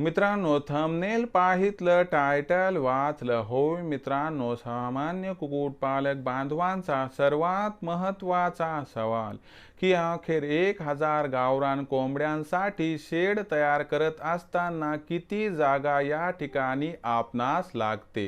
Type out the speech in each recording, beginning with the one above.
मित्रांनो thumbnail पाहितलं title वाचलं. होय मित्रांनो सामान्य कुक्कुटपालक बांधवांचा सर्वात महत्त्वाचा सवाल की अखेर एक हजार गावरान कोंबड्यांसाठी शेड तयार करत असताना किती जागा या ठिकाणी आपणास लागते?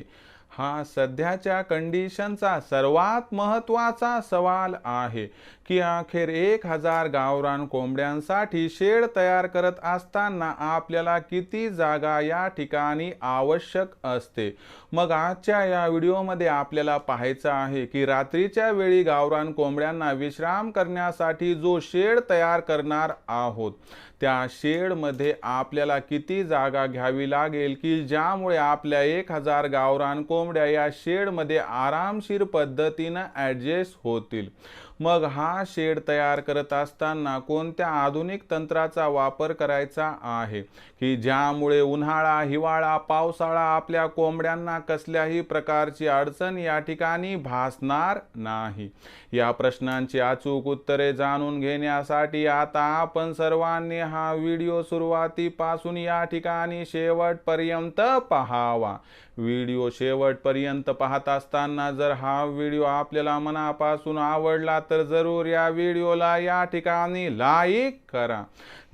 हा सध्याच्या कंडिशनचा सर्वात महत्त्वाचा सवाल आहे की अखेर एक हजार गावरान कोंबड्यांसाठी शेड तयार करत असताना आपल्याला किती जागा या ठिकाणी आवश्यक असते? मग आजच्या या व्हिडिओमध्ये आपल्याला पाहायचं आहे की रात्रीच्या वेळी गावरान कोंबड्यांना विश्राम करण्यासाठी जो शेड तयार करणार आहोत त्या शेडमध्ये आपल्याला किती जागा घ्यावी लागेल की ज्यामुळे आपल्या एक हजार गावरान कोंबड्या या शेडमध्ये आरामशीर पद्धतीनं ॲडजस्ट होतील? मग हा शेड तयार करत असताना कोणत्या आधुनिक तंत्राचा वापर करायचा आहे? की ज्यामुळे उन्हाळा हिवाळा पावसाळा आपल्या कोंबड्यांना कसल्याही प्रकारची अडचण या ठिकाणी भासणार नाही? या प्रश्नांची अचूक उत्तरे जाणून घेण्यासाठी आता आपण सर्वांनी हा व्हिडिओ सुरुवातीपासून या ठिकाणी शेवटपर्यंत पहावा. व्हिडिओ शेवटपर्यंत पाहत असताना जर हा व्हिडिओ आपल्याला मनापासून आवडला तर जरूर या व्हिडिओला या ठिकाणी लाईक करा.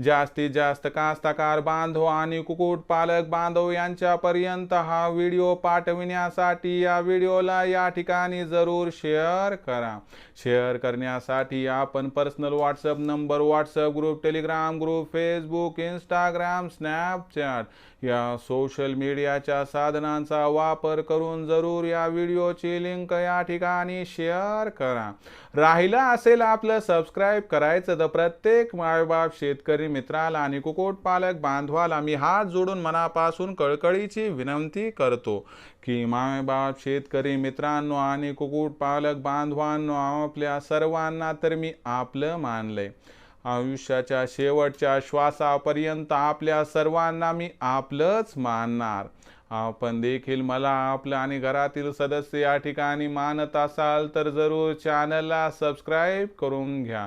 जास्तीत जास्त कास्तकार बांधव आणि कुक्कुटपालक बांधव यांच्यापर्यंत हा व्हिडिओ पाठविण्यासाठी या व्हिडिओला या ठिकाणी जरूर शेअर करा. शेअर करण्यासाठी आपण personal WhatsApp number WhatsApp group Telegram group Facebook Instagram Snapchat या सोशल मीडियाच्या साधनांचा वापर करून जरूर या व्हिडिओची लिंक या ठिकाणी शेअर करा. राहिलं असेल आपलं सबस्क्राईब करायचं तर प्रत्येक मायबाप शेतकरी मित्राला आणि कुक्कुटपालक बांधवाला मी हात जोडून मनापासून कळकळीची विनंती करतो की मायबाप शेतकरी मित्रांनो आणि कुक्कुटपालक बांधवांनो आपल्या सर्वांना तर मी आपलं मानलंय. आयुष्याच्या शेवटच्या श्वासापर्यंत आपल्या सर्वांना मी आपलंच मानणार. आपण देखील मला आपलं आणि घरातील सदस्य या ठिकाणी मानत असाल तर जरूर चॅनलला सबस्क्राईब करून घ्या.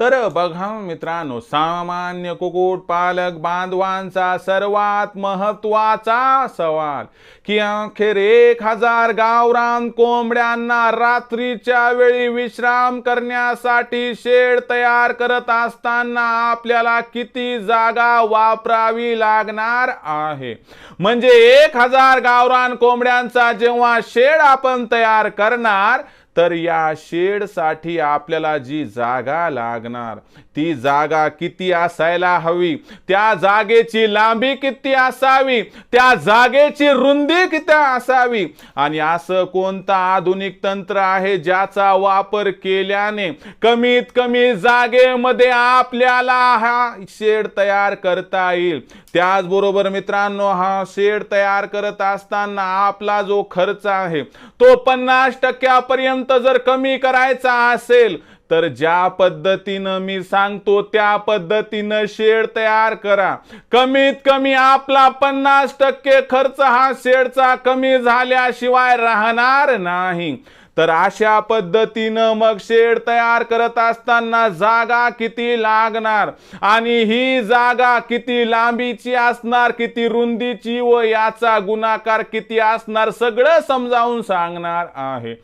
तर बघा मित्रांनो सामान्य कुक्कुटपालक बांधवांचा सर्वात महत्त्वाचा सवाल की अखेर एक हजार गावरान कोंबड्यांना रात्रीच्या वेळी विश्राम करण्यासाठी शेड तयार करत असताना आपल्याला किती जागा वापरावी लागणार आहे? म्हणजे एक हजार गावरान कोंबड्यांचा जेव्हा शेड आपण तयार करणार तर या शेडसाठी आपल्याला जी जागा लागणार ती जागा किती असायला हवी? त्या जागेची लांबी किती असावी? त्या जागेची रुंदी किती असावी? आणि असं कोणतं आधुनिक तंत्र आहे ज्याचा वापर केल्याने कमीत कमी जागेमध्ये आपल्याला हा शेड तयार करता येईल? त्याचबरोबर मित्रांनो हा शेड तयार करत असताना आपला जो खर्च आहे तो पन्नास टक्क्यापर्यंत जर कमी करायचा असेल तर ज्या पद्धतीनं मी सांगतो त्या पद्धतीनं शेड तयार करा. कमीत कमी आपला पन्नास टक्के खर्च हा शेडचा कमी झाल्याशिवाय राहणार नाही. तर अशा पद्धतीनं मग शेड तयार करत असताना जागा किती लागणार? आणि ही जागा किती लांबीची असणार किती रुंदीची व याचा गुणाकार किती असणार सगळं समजावून सांगणार आहे.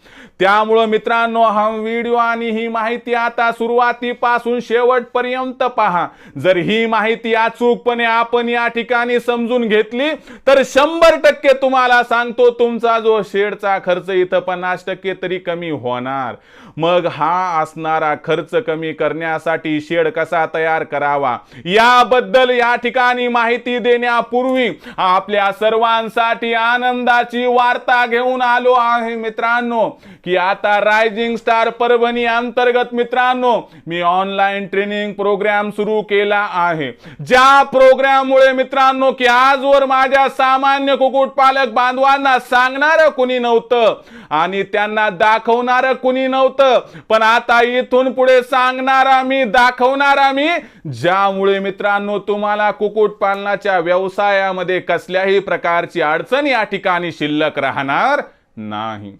त्यामुळं मित्रांनो हा व्हिडिओ आणि ही माहिती आता सुरुवातीपासून शेवटपर्यंत पहा. जर ही माहिती अचूकपणे आपण या ठिकाणी समजून घेतली तर शंभर टक्के तुम्हाला सांगतो तुमचा जो शेडचा खर्च इथं पन्नास टक्के तरी कमी होणार मग हा असणारा खर्च कमी करण्यासाठी शेड कसा तयार करावा? याबद्दल या ठिकाणी माहिती देण्यापूर्वी आपल्या सर्वांसाठी आनंदाची वार्ता घेऊन आलो आहे मित्रांनो. की आता रायझिंग स्टार परभणी अंतर्गत मित्रांनो मी ऑनलाईन ट्रेनिंग प्रोग्राम सुरू केला आहे. ज्या प्रोग्राममुळे मित्रांनो की आजवर माझ्या सामान्य कुक्कुटपालक बांधवांना सांगणार कुणी नव्हतं आणि त्यांना दाखवणार कुणी नव्हतं पण आता इथून पुढे सांगणारा मी दाखवणारा मी ज्यामुळे मित्रांनो तुम्हाला कुक्कुटपालनाच्या व्यवसायामध्ये कसल्याही प्रकारची अडचण या ठिकाणी शिल्लक राहणार नाही.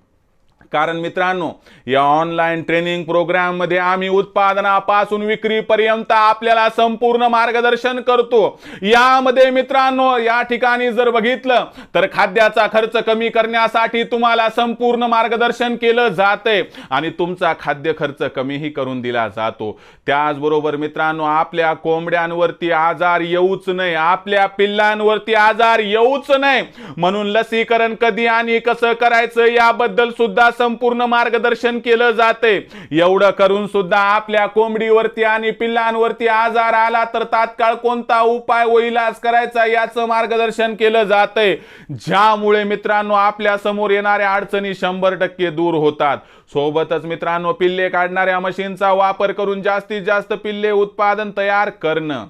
कारण मित्रांनो या ऑनलाईन ट्रेनिंग प्रोग्राममध्ये आम्ही उत्पादनापासून विक्रीपर्यंत आपल्याला संपूर्ण मार्गदर्शन करतो. यामध्ये मित्रांनो या ठिकाणी जर बघितलं तर खाद्याचा खर्च कमी करण्यासाठी तुम्हाला संपूर्ण मार्गदर्शन केलं जाते आणि तुमचा खाद्य खर्च कमीही करून दिला जातो. त्याचबरोबर मित्रांनो आपल्या कोंबड्यांवरती आजार येऊच नाही आपल्या पिल्लांवरती आजार येऊच नाही म्हणून लसीकरण कधी आणि कसं करायचं याबद्दल सुद्धा संपूर्ण मार्गदर्शन केलं जाते. एवढं करून सुद्धा आपल्या कोंबडीवरती आणि पिल्लांवरती आजार आला तर तात्काळ कोणता उपाय व इलाज करायचा याचं मार्गदर्शन केलं जाते. ज्यामुळे मित्रांनो आपल्यासमोर येणाऱ्या अडचणी शंभर टक्के दूर होतात. सोबतच मित्रांनो पिल्ले काढणाऱ्या मशीनचा वापर करून जास्तीत जास्त पिल्ले उत्पादन तयार करणं.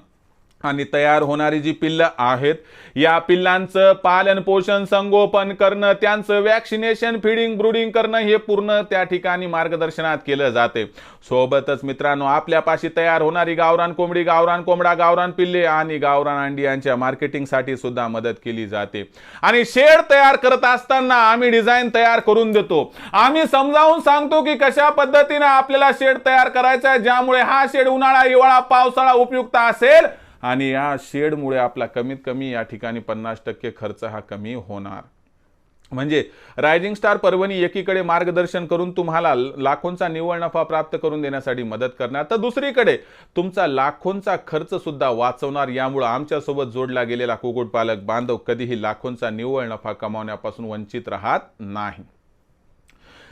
आणि तयार होणारी जी पिल्लं आहेत या पिल्लांचं पालन पोषण संगोपन करणं त्यांचं वॅक्सिनेशन फिडिंग ब्रुडिंग करणं हे पूर्ण त्या ठिकाणी मार्गदर्शनात केलं जाते. सोबतच मित्रांनो आपल्यापाशी तयार होणारी गावरान कोंबडी गावरान कोंबडा गावरान पिल्ले आणि गावरान अंडी यांच्या मार्केटिंगसाठी सुद्धा मदत केली जाते. आणि शेड तयार करत असताना आम्ही डिझाईन तयार करून देतो. आम्ही समजावून सांगतो की कशा पद्धतीने आपल्याला शेड तयार करायचा आहे ज्यामुळे हा शेड उन्हाळा हिवाळा पावसाळा उपयुक्त असेल आणि या शेडमुळे आपला कमीत कमी या ठिकाणी पन्नास टक्के खर्च हा कमी होणार. म्हणजे रायझिंग स्टार परभणी एकीकडे मार्गदर्शन करून तुम्हाला लाखोंचा निव्वळ नफा प्राप्त करून देण्यासाठी मदत करणार. तर दुसरीकडे तुमचा लाखोंचा खर्च सुद्धा वाचवणार. यामुळे आमच्यासोबत जोडला गेलेला कुक्कुटपालक बांधव कधीही लाखोंचा निव्वळ नफा कमावण्यापासून वंचित राहत नाही.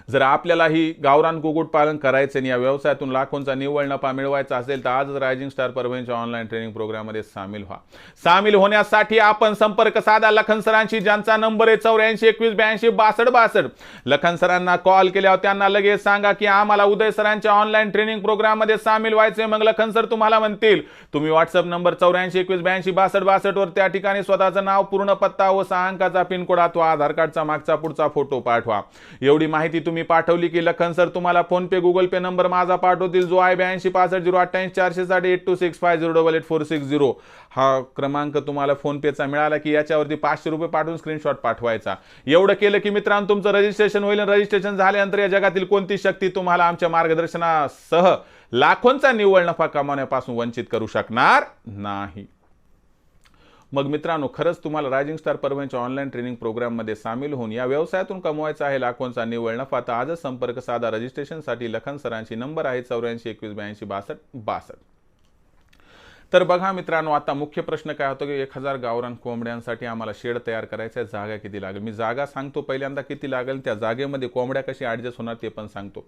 जर आपल्यालाही गावरान कुक्कुटपालन करायचं आणि या व्यवसायातून लाखोंचा निव्वळ नफा मिळवायचा असेल तर आजच रायझिंग स्टार परभणीच्या ऑनलाईन ट्रेनिंग प्रोग्राममध्ये सामील व्हा. सामील होण्यासाठी आपण संपर्क साधा. लखन सरांशी ज्यांचा नंबर आहे चौऱ्याऐंशी एकवीस ब्याऐंशी बासष्ट बासष्ट. लखन सरांना कॉल केल्यावर त्यांना लगेच सांगा की आम्हाला उदय सरांच्या ऑनलाईन ट्रेनिंग प्रोग्राममध्ये सामील व्हायचे मग लखन सर तुम्हाला म्हणतील तुम्ही व्हॉट्सअप नंबर चौऱ्याऐंशी एकवीस ब्याऐंशी बासष्ट बासष्ट वर त्या ठिकाणी स्वतःचं नाव पूर्ण पत्ता व सहा अंकाचा पिनकोड अथवा आधार कार्डचा मागचा पुढचा फोटो पाठवा. एवढी माहिती तुम्ही पाठवली की लखन सर तुम्हाला PhonePe Google Pay number माझा पाठवतील जो आहे ब्याऐंशी पासष्ट झिरो अठ्ठ्याऐंशी चारशे साठ eight two six five zero double eight four six zero. हा क्रमांक तुम्हाला फोन पेचा मिळाला की याच्यावरती पाचशे रुपये पाठवून स्क्रीनशॉट पाठवायचा. एवढं केलं की मित्रांनो तुमचं रजिस्ट्रेशन होईल रजिस्ट्रेशन झाल्यानंतर या जगातील कोणती शक्ती तुम्हाला आमच्या मार्गदर्शनासह लाखोंचा निव्वळ नफा कमावण्यापासून वंचित करू शकणार नाही. मग मित्रांनो खरंच तुम्हाला रायझिंग स्टार परभणीच्या ऑनलाईन ट्रेनिंग प्रोग्राममध्ये सामील होऊन या व्यवसायातून कमवायचा आहे लाखोंचा निव्वळ नफा. तर आजच संपर्क साधा. रजिस्ट्रेशनसाठी लखन सरांची नंबर आहे चौऱ्याऐंशी एकवीस ब्याऐंशी बासष्ट बासष्ट. तर बघा मित्रांनो आता मुख्य प्रश्न काय होतो की एक हजार गावरान कोंबड्यांसाठी आम्हाला शेड तयार करायचा आहे जागा किती लागेल? मी जागा सांगतो पहिल्यांदा किती लागेल त्या जागेमध्ये कोंबड्या कशी ॲडजस्ट होणार ते पण सांगतो.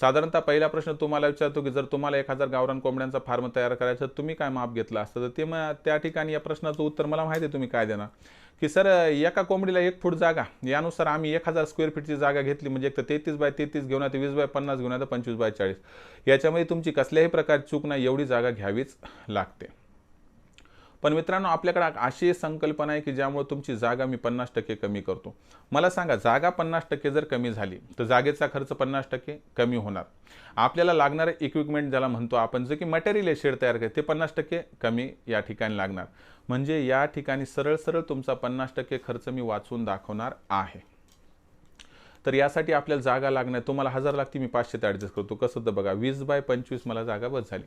साधारणतः पहिला प्रश्न तुम्हाला विचारतो की जर तुम्हाला एक हजार गावरान कोंबड्यांचा फार्म तयार करायचा तर तुम्ही काय माप घेतला असतं? तर ते मग त्या ठिकाणी या प्रश्नाचं उत्तर मला माहिती आहे तुम्ही काय देणार? की सर एका कोंबडीला एक फूट जागा. यानुसार आम्ही एक हजार स्क्वेअर फीटची जागा घेतली म्हणजे एक तर तेहतीस बाय तेहतीस घेऊन आता वीस बाय पन्नास घेऊन आता पंचवीस बाय चाळीस. याच्यामध्ये तुमची कसल्याही प्रकारची चूक नाही एवढी जागा घ्यावीच लागते. पण मित्रांनो आपल्याकडे अशी संकल्पना आहे की ज्यामुळे तुमची जागा मी पन्नास टक्के कमी करतो. मला सांगा जागा पन्नास टक्के जर कमी झाली तर जागेचा खर्च पन्नास टक्के कमी होणार. आपल्याला लागणारे इक्विपमेंट ज्याला म्हणतो आपण जे की मटेरियल आहे शेड तयार करते ते पन्नास टक्के कमी या ठिकाणी लागणार. म्हणजे या ठिकाणी सरळ सरळ तुमचा पन्नास टक्के खर्च मी वाचून दाखवणार आहे. तर यासाठी आपल्याला जागा लागणार. तुम्हाला हजार लागते मी पाचशे ते ॲडजस्ट करतो. कसं तर बघा वीस बाय पंचवीस मला जागा बस झाली.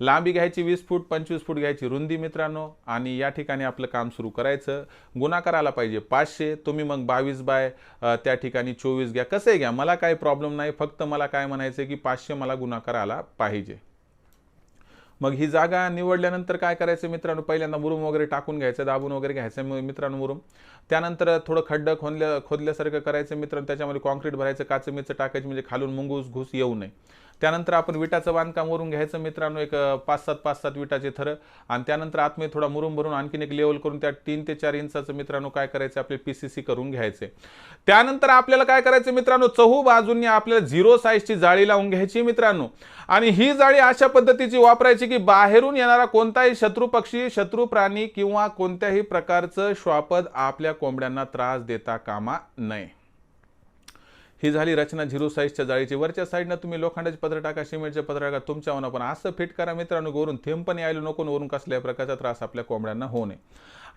लांबी घ्यायची वीस फूट पंचवीस फूट घ्यायची. रुंदी मित्रांनो आणि या ठिकाणी आपलं काम सुरू करायचं. गुणाकार आला पाहिजे पाचशे. तुम्ही मग बावीस बाय त्या ठिकाणी चोवीस घ्या. कसंही घ्या मला काही प्रॉब्लेम नाही. फक्त मला काय म्हणायचं की पाचशे मला गुणाकार आला पाहिजे. मग ही जागा निवडल्यानंतर काय करायचं मित्रांनो? पहिल्यांदा मुरुम वगैरे टाकून घ्यायचं दाबून वगैरे घ्यायचं मग मित्रांनो मुरुम. त्यानंतर थोडं खड्डं खोदल्या खोदल्यासारखं करायचं मित्रांनो त्याच्यामध्ये कॉन्क्रीट भरायचं काचमीचं मिरचं टाकायची म्हणजे खालून मुंगूस घुस येऊ नये. त्यानंतर आपण विटाचं बांधकाम वरून घ्यायचं मित्रांनो एक पाच सात पाच सात विटाचे थर. आणि त्यानंतर आतमध्ये थोडा मुरुम भरून आणखीन एक लेवल करून त्या तीन ते चार इंचाचं मित्रांनो काय करायचं आपले पीसीसी करून घ्यायचे. त्यानंतर आपल्याला काय करायचं मित्रांनो चहू बाजूंनी आपल्याला झिरो साईजची जाळी लावून घ्यायची मित्रांनो. आणि ही जाळी अशा पद्धतीची वापरायची की बाहेरून येणारा कोणताही शत्रू पक्षी शत्रू प्राणी किंवा कोणत्याही प्रकारचं श्वापद आपल्या कोंबड्यांना त्रास देता कामा नये. ही झाली रचना झिरो साईजच्या जाळीची. वरच्या साईडनं तुम्ही लोखंडाचे पत्र टाका सिमेंटचे पत्र टाका तुमच्या मना पण. असं फिट करा मित्रांनो वरून. थेंब पण यायला नको वरून कसल्या प्रकारचा त्रास आपल्या कोंबड्यांना होऊ नये.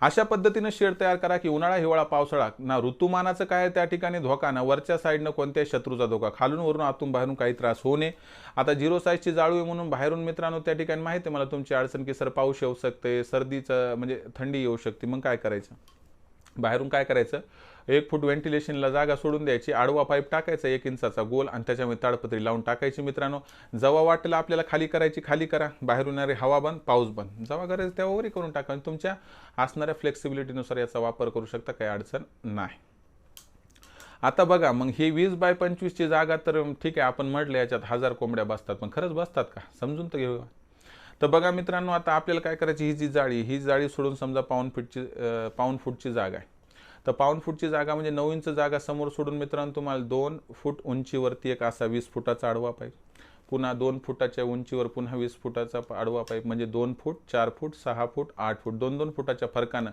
अशा पद्धतीनं शेड तयार करा की उन्हाळा हिवाळा पावसाळा. ना ऋतुमानाचं काय त्या ठिकाणी धोका ना वरच्या साईडनं कोणत्याही शत्रूचा धोका. खालून वरून आतून बाहेरून काही त्रास होऊ नये. आता झिरो साईजची जाळू आहे म्हणून बाहेरून मित्रांनो त्या ठिकाणी माहिती आहे मला तुमची अडचण की सर पाऊस येऊ शकते सर्दीचं म्हणजे थंडी येऊ शकते. मग काय करायचं? बाहेरून काय करायचं? एक फूट व्हेंटिलेशनला जागा सोडून द्यायची. आडवा पाईप टाकायचा एक इंचाचा गोल आणि त्याच्यामध्ये ताडपत्री लावून टाकायची मित्रांनो. जेव्हा वाटेल आपल्याला खाली करायची खाली करा. बाहेरून येणारी हवा बंद पाऊस बंद. जवा गरज तेव्हा वरी करून टाका आणि तुमच्या असणाऱ्या फ्लेक्सिबिलिटीनुसार याचा वापर करू शकता काही अडचण नाही. आता बघा मग ही वीस बाय पंचवीसची जागा तर ठीक आहे आपण म्हटलं याच्यात हजार कोंबड्या बसतात पण खरंच बसतात का? समजून तर घेऊया. तर बघा मित्रांनो आता आपल्याला काय करायची? ही जी जाळी ही जाळी सोडून समजा पाऊन फूटची पाऊन फूटची जागा आहे. तर पाऊन फूटची जागा म्हणजे नऊ इंच जागा समोर सोडून मित्रांनो तुम्हाला दोन फूट उंचीवरती एक असा वीस फुटाचा आडवा पाईप पुन्हा दोन फुटाच्या उंचीवर पुन्हा वीस फुटाचा आडवा पाईप म्हणजे दोन फूट चार फूट सहा फूट आठ फूट. दोन दोन फुटाच्या फरकानं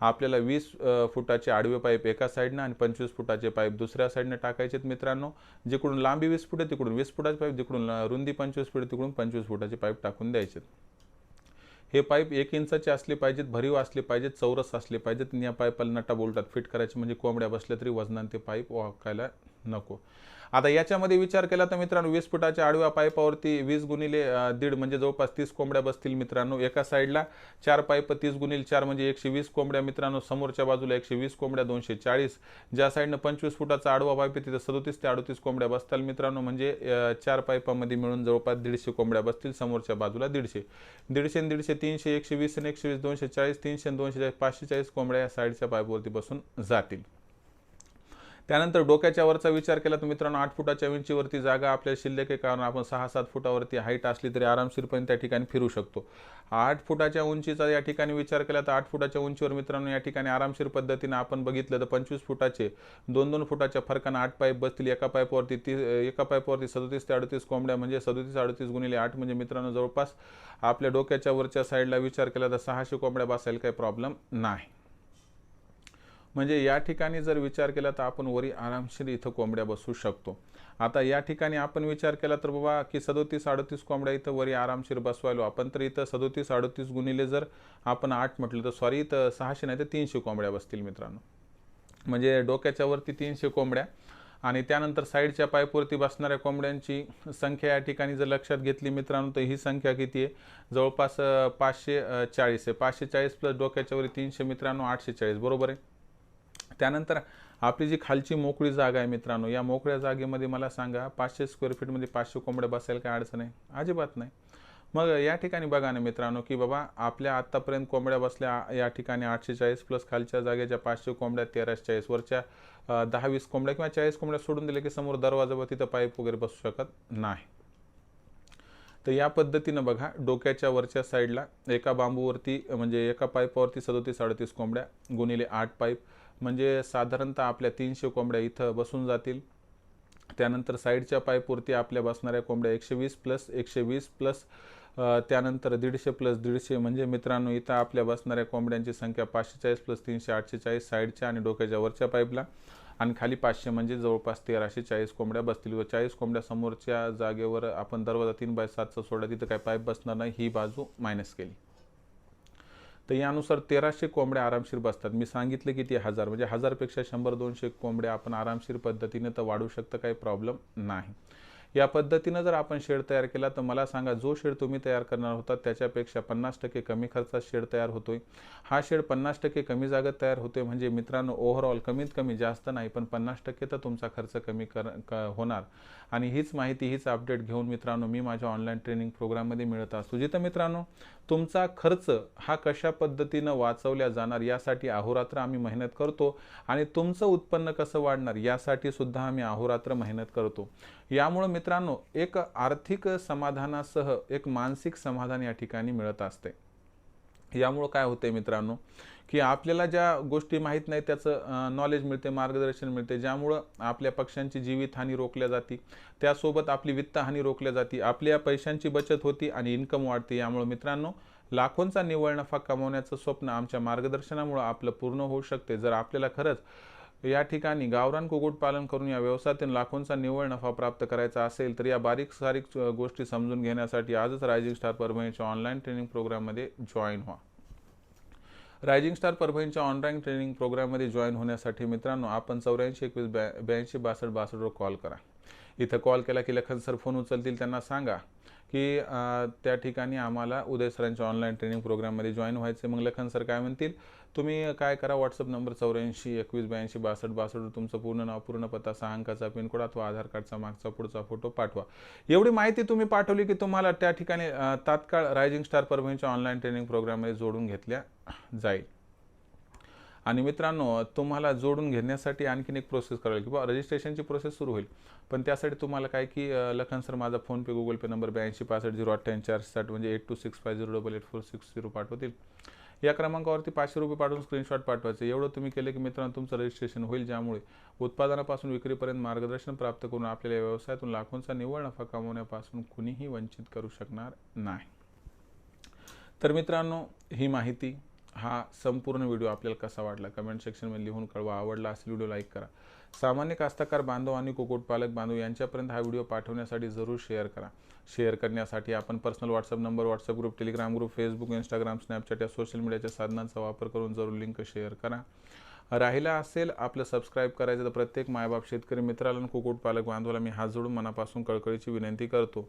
आपल्याला वीस फुटाचे आडवे पाईप एका साईडनं आणि पंचवीस फुटाचे पाईप दुसऱ्या साईडनं टाकायचे मित्रांनो. जिकडून लांबी वीस फूट आहे तिकडून वीस फुटाचे पाईप जिकडून रुंदी पंचवीस फूट आहे तिकडून पंचवीस फुटाचे पाईप टाकून द्यायचे हे पाईप एक इंचाचे असले पाहिजेत भरीव असले पाहिजेत चौरस असले पाहिजेत या पाईपाला नटा बोलतात. फिट करायचे म्हणजे कोंबड्या बसल्या तरी वजनाने ते पाईप वाकायला नको. आता याच्यामध्ये विचार केला तर मित्रांनो वीस फुटाच्या आडव्या पाईपावरती वीस गुणिले दीड म्हणजे जवळपास तीस कोंबड्या बसतील मित्रांनो एका साईडला. चार पाईप तीस गुणिले चार म्हणजे एकशे वीस कोंबड्या मित्रांनो समोरच्या बाजूला एकशे वीस कोंबड्या दोनशे चाळीस. ज्या साईडनं पंचवीस फुटाचा आडवा पाईप आहे तिथे सदोतीस ते अडोतीस कोंबड्या बसतील मित्रांनो म्हणजे चार पाईपामध्ये मिळून जवळपास दीडशे कोंबड्या बसतील समोरच्या बाजूला दीडशे. दीडशे दीडशे तीनशे एकशे वीस आणि एकशे वीस दोनशे चाळीस तीनशे दोनशे चाळीस पाचशे चाळीस कोंबड्या या साईडच्या पाईपवरती बसून जातील. त्यानंतर डोक्याच्या वरचा विचार केला तर मित्रांनो आठ फुटाच्या उंचीवरती जागा आपल्या शिल्लक आहे कारण आपण सहा सात फुटावरती हाईट असली तरी आरामशीरपणे त्या ठिकाणी फिरू शकतो. आठ फुटाच्या उंचीचा या ठिकाणी विचार केला तर आठ फुटाच्या उंचीवर मित्रांनो या ठिकाणी आरामशीर पद्धतीने आपण बघितलं तर पंचवीस फुटाचे दोन दोन फुटाच्या फरकानं आठ पाईप बसतील एका पाईपवरती ती एका पाईपवरती सदोतीस ते अडतीस कोंबड्या म्हणजे सदोतीस अडतीस गुणिले आठ म्हणजे मित्रांनो जवळपास आपल्या डोक्याच्या वरच्या साईडला विचार केला तर सहाशे कोंबड्या बसायला काही प्रॉब्लेम नाही. म्हणजे या ठिकाणी जर विचार केला तर आपण वरी आरामशीर इथं कोंबड्या बसू शकतो. आता या ठिकाणी आपण विचार केला तर बाबा की सदोतीस अडतीस कोंबड्या इथं वरी आरामशीर बसवायलो. आपण तर इथं सदोतीस अडतीस गुणिले जर आपण आठ म्हटलं तर सॉरी इथं सहाशे नाही तर तीनशे कोंबड्या बसतील मित्रांनो. म्हणजे डोक्याच्या वरती तीनशे कोंबड्या आणि त्यानंतर साईडच्या पायपुरती बसणाऱ्या कोंबड्यांची संख्या या ठिकाणी जर लक्षात घेतली मित्रांनो तर ही संख्या किती आहे? जवळपास पाचशे चाळीस आहे. पाचशे चाळीस प्लस डोक्याच्या वरी तीनशे मित्रांनो आठशे चाळीस. बरोबर आहे? त्यानंतर आपली जी खालची मोकळी जागा आहे मित्रांनो या मोकळ्या जागेमध्ये मला सांगा पाचशे स्क्वेअर फीटमध्ये पाचशे कोंबड्या बसायला काय अडचण आहे? अजिबात नाही. मग या ठिकाणी बघा ना मित्रांनो की बाबा आपल्या आत्तापर्यंत कोंबड्या बसल्या या ठिकाणी आठशे चाळीस प्लस खालच्या जागेच्या पाचशे कोंबड्या तेराशे चाळीस वरच्या दहा वीस कोंबड्या किंवा चाळीस कोंबड्या सोडून दिले की समोर दरवाजावर तिथं पाईप वगैरे बसू शकत नाही. तर या पद्धतीनं बघा डोक्याच्या वरच्या साईडला एका बांबूवरती म्हणजे एका पाईपावरती सदोतीस अडतीस कोंबड्या गुणिले आठ पाईप. म्हणजे साधारणतः आपल्या तीनशे कोंबड्या इथं बसून जातील. त्यानंतर साईडच्या पाईपवरती आपल्या बसणाऱ्या कोंबड्या एकशे वीस प्लस एकशे वीस प्लस त्यानंतर दीडशे प्लस दीडशे म्हणजे मित्रांनो इथं आपल्या बसणाऱ्या कोंबड्यांची संख्या पाचशे चाळीस प्लस तीनशे आठशे चाळीस साईडच्या आणि डोक्याच्या वरच्या पाईपला. आणि खाली पाचशे म्हणजे जवळपास तेराशे चाळीस कोंबड्या बसतील व चाळीस कोंबड्या समोरच्या जागेवर आपण दरवाजा तीन बाय सातचा सोडा तिथं काय पाईप बसणार नाही ही बाजू मायनस केली. तर यानुसार तेराशे कोंबड्या आरामशीर बसतात. मी सांगितलं की ती हजार म्हणजे हजारपेक्षा शंभर दोनशे कोंबड्या आपण आरामशीर पद्धतीने तर वाढू शकतं काही प्रॉब्लेम नाही. या पद्धतीनं जर आपण शेड तयार केला तर मला सांगा जो शेड तुम्ही तयार करणार होता त्याच्यापेक्षा पन्नास टक्के कमी खर्चात शेड तयार होतोय. हा शेड पन्नास टक्के कमी जागेत तयार होतोय म्हणजे मित्रांनो ओव्हरऑल कमीत कमी जास्त नाही पण पन्नास टक्के तर तुमचा खर्च कमी कर क- होणार. आणि हीच माहिती हीच अपडेट घेऊन मित्रांनो मी माझ्या ऑनलाईन ट्रेनिंग प्रोग्राममध्ये मिळत असतो. जिथं मित्रांनो तुमचा खर्च हा कशा पद्धतीनं वाचवल्या जाणार यासाठी अहोरात्र आम्ही मेहनत करतो आणि तुमचं उत्पन्न कसं वाढणार यासाठी सुद्धा आम्ही अहोरात्र मेहनत करतो. यामुळं मित्रांनो एक आर्थिक समाधानासह एक मानसिक समाधान या ठिकाणी मिळत असते. यामुळं काय होते मित्रांनो की आपल्याला ज्या गोष्टी माहीत नाही त्याचं नॉलेज मिळते मार्गदर्शन मिळते ज्यामुळं आपल्या पक्षांची जीवितहानी रोखल्या जाते त्यासोबत आपली वित्तहानी रोखल्या जाते आपल्या पैशांची बचत होती आणि इन्कम वाढते. यामुळं मित्रांनो लाखोंचा निव्वळ नफा कमवण्याचं स्वप्न आमच्या मार्गदर्शनामुळं आपलं पूर्ण होऊ शकते. जर आपल्याला खरंच या ठिकाणी गावरान कुक्कुटपालन करून या व्यवसायातून लाखोंचा निव्वळ नफा प्राप्त करायचा असेल तर या बारीक सारीक गोष्टी समजून घेण्यासाठी आजच रायझिंग स्टार परभणीच्या ऑनलाईन ट्रेनिंग प्रोग्राममध्ये जॉईन व्हा. रायझिंग स्टार परभणीच्या ऑनलाईन ट्रेनिंग प्रोग्राममध्ये जॉईन होण्यासाठी मित्रांनो आपण चौऱ्याऐंशी एकवीस ब्या ब्याऐंशी बासष्ट बासष्टवर कॉल करा. इथं कॉल केला की लखन सर फोन उचलतील त्यांना सांगा की त्या ठिकाणी आम्हाला उदय सरांच्या ऑनलाईन ट्रेनिंग प्रोग्राममध्ये जॉईन व्हायचं मग लखन सर काय म्हणतील? तुम्ही काय करा व्हॉट्सअप नंबर चौऱ्याऐंशी एकवीस ब्याऐंशी बासष्ट बासष्ट तुमचं पूर्ण नाव पूर्ण पत्ता सहा अंकाचा पिनकोड अथवा आधार कार्डचा मागचा पुढचा फोटो पाठवा. एवढी माहिती तुम्ही पाठवली की तुम्हाला त्या ठिकाणी तात्काळ रायझिंग स्टार परभणीच्या ऑनलाईन ट्रेनिंग प्रोग्राममध्ये जोडून घेतल्या जाईल. आणि मित्रांनो तुम्हाला जोडून घेण्यासाठी आणखीन एक प्रोसेस करावी किंवा रजिस्ट्रेशनची प्रोसेस सुरू होईल. पण त्यासाठी तुम्हाला काय की लखन सर माझा फोनपे गुगल पे नंबर ब्याऐंशी पासष्ट झिरो अठ्ठ्याऐंशी चारशे साठ म्हणजे eight two six five zero double eight four six zero पाठवतील. या क्रमांकावरती पाचशे रुपये पाठवून स्क्रीनशॉट पाठवायचे. एवढं तुम्ही केलं की मित्रांनो तुमचं रजिस्ट्रेशन होईल ज्यामुळे उत्पादनापासून विक्रीपर्यंत मार्गदर्शन प्राप्त करून आपल्याला या व्यवसायातून लाखोंचा निव्वळ नफा कमवण्यापासून कुणीही वंचित करू शकणार नाही. तर मित्रांनो ही माहिती हा संपूर्ण व्हिडिओ आपल्याला कसा वाटला कमेंट सेक्शनमध्ये लिहून कळवा. आवडला असेल व्हिडिओ लाईक करा. सामान्य कास्तकार बांधव आणि कुक्कुटपालक बांधव यांच्यापर्यंत हा व्हिडिओ पाठवण्यासाठी जरूर शेअर करा. शेअर करण्यासाठी आपण personal WhatsApp number WhatsApp group Telegram group Facebook Instagram Snapchat या सोशल मीडियाच्या साधनांचा वापर करून जरूर लिंक शेअर करा. राहिला असेल आपलं सबस्क्राईब करायचं तर प्रत्येक मायबाप शेतकरी मित्राला आणि कुक्कुटपालक बांधवाला मी हात जोडून मनापासून कळकळीची विनंती करतो.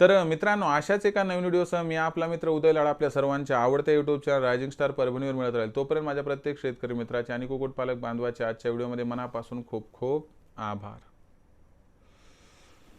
तर मित्रांनो अशाच एका नवीन व्हिडिओसह मी आपला मित्र उदय लाड आपल्या सर्वांच्या आवडत्या युट्यूबच्या रायझिंग स्टार परभणीवर मिळत राहील. तोपर्यंत माझ्या प्रत्येक शेतकरी मित्राचे आणि कुक्कुटपालक बांधवाच्या आजच्या व्हिडिओमध्ये मनापासून खूप खूप आभार.